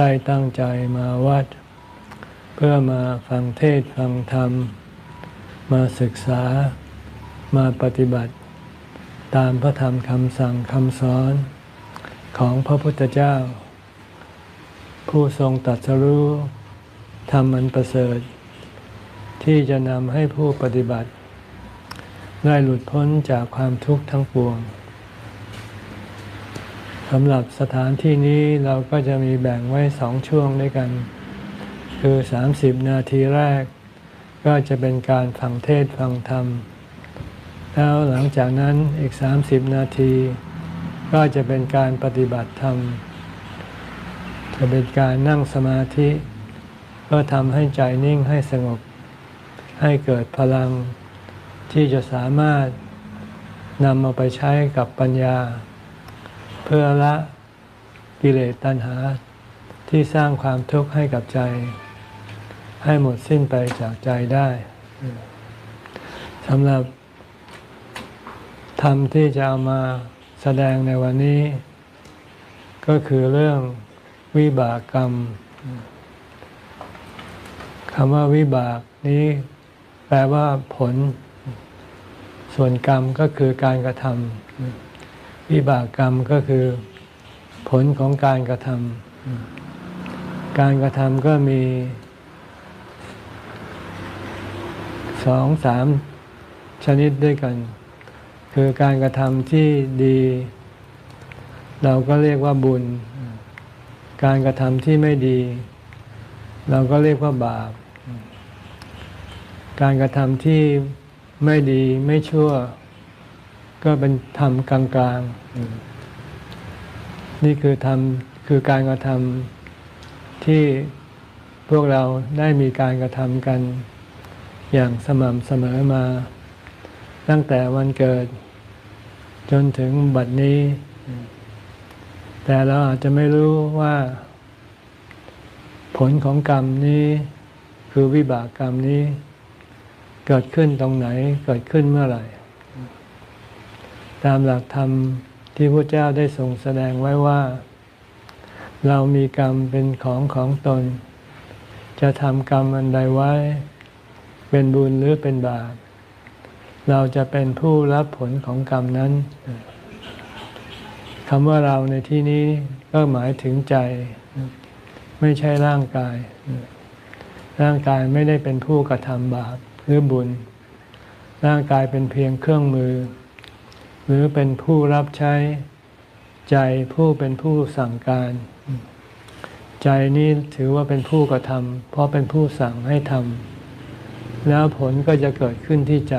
ได้ตั้งใจมาวัด เพื่อมาฟังเทศฟังธรรม มาศึกษามาปฏิบัติ ตามพระธรรมคำสั่งคำสอนของพระพุทธเจ้า ผู้ทรงตรัสรู้ธรรมอันประเสริฐ ที่จะนำให้ผู้ปฏิบัติ ได้หลุดพ้นจากความทุกข์ทั้งปวง สำหรับสถานที่นี้เราก็จะมีแบ่งไว้สองช่วงด้วยกัน คือ 30 นาทีแรก ก็จะเป็นการฟังเทศฟังธรรม แล้วหลังจากนั้นอีก 30 นาที ก็จะเป็นการปฏิบัติธรรม จะเป็นการนั่งสมาธิเพื่อทำให้ใจนิ่งให้สงบ ให้เกิดพลังที่จะสามารถนำมาไปใช้กับปัญญา เพื่อละกิเลสตัณหาที่สร้างความทุกข์ให้กับใจ ให้หมดสิ้นไปจากใจได้สำหรับธรรมที่จะเอามาแสดงในวันนี้ ก็คือเรื่องวิบากกรรมคำว่าวิบากนี้แปลว่าผล ส่วนกรรมก็คือการกระทำ วิบากกรรมก็คือผลของการกระทำการกระทำก็มีสองสามชนิดด้วยกัน คือการกระทำที่ดี เราก็เรียกว่าบุญ การกระทำที่ไม่ดี เราก็เรียกว่าบาป การกระทำที่ไม่ดีไม่ชั่ว ก็เป็นธรรมกลางๆ นี่คือธรรมคือการกระทำที่พวกเราได้มีการกระทำกันอย่างสม่ำเสมอมา ตั้งแต่วันเกิด จนถึงบัดนี้ แต่เราอาจจะไม่รู้ว่า ผลของกรรมนี้คือวิบากกรรมนี้ เกิดขึ้นตรงไหนเกิดขึ้นเมื่อไหร่ ตามหลักธรรมที่พระเจ้าได้ทรงแสดงไว้ว่า เรามีกรรมเป็นของของตน จะทำกรรมอันใดไว้ เป็นบุญหรือเป็นบาปเราจะเป็นผู้รับผลของกรรมนั้นคำว่าเราในที่นี้ก็หมายถึงใจ ไม่ใช่ร่างกาย ร่างกายไม่ได้เป็นผู้กระทำบาปหรือบุญ ร่างกายเป็นเพียงเครื่องมือ หรือเป็นผู้รับใช้ใจผู้เป็นผู้สั่งการ ใจนี้ถือว่าเป็นผู้กระทำเพราะเป็นผู้สั่งให้ทำแล้วผลก็จะเกิดขึ้นที่ใจ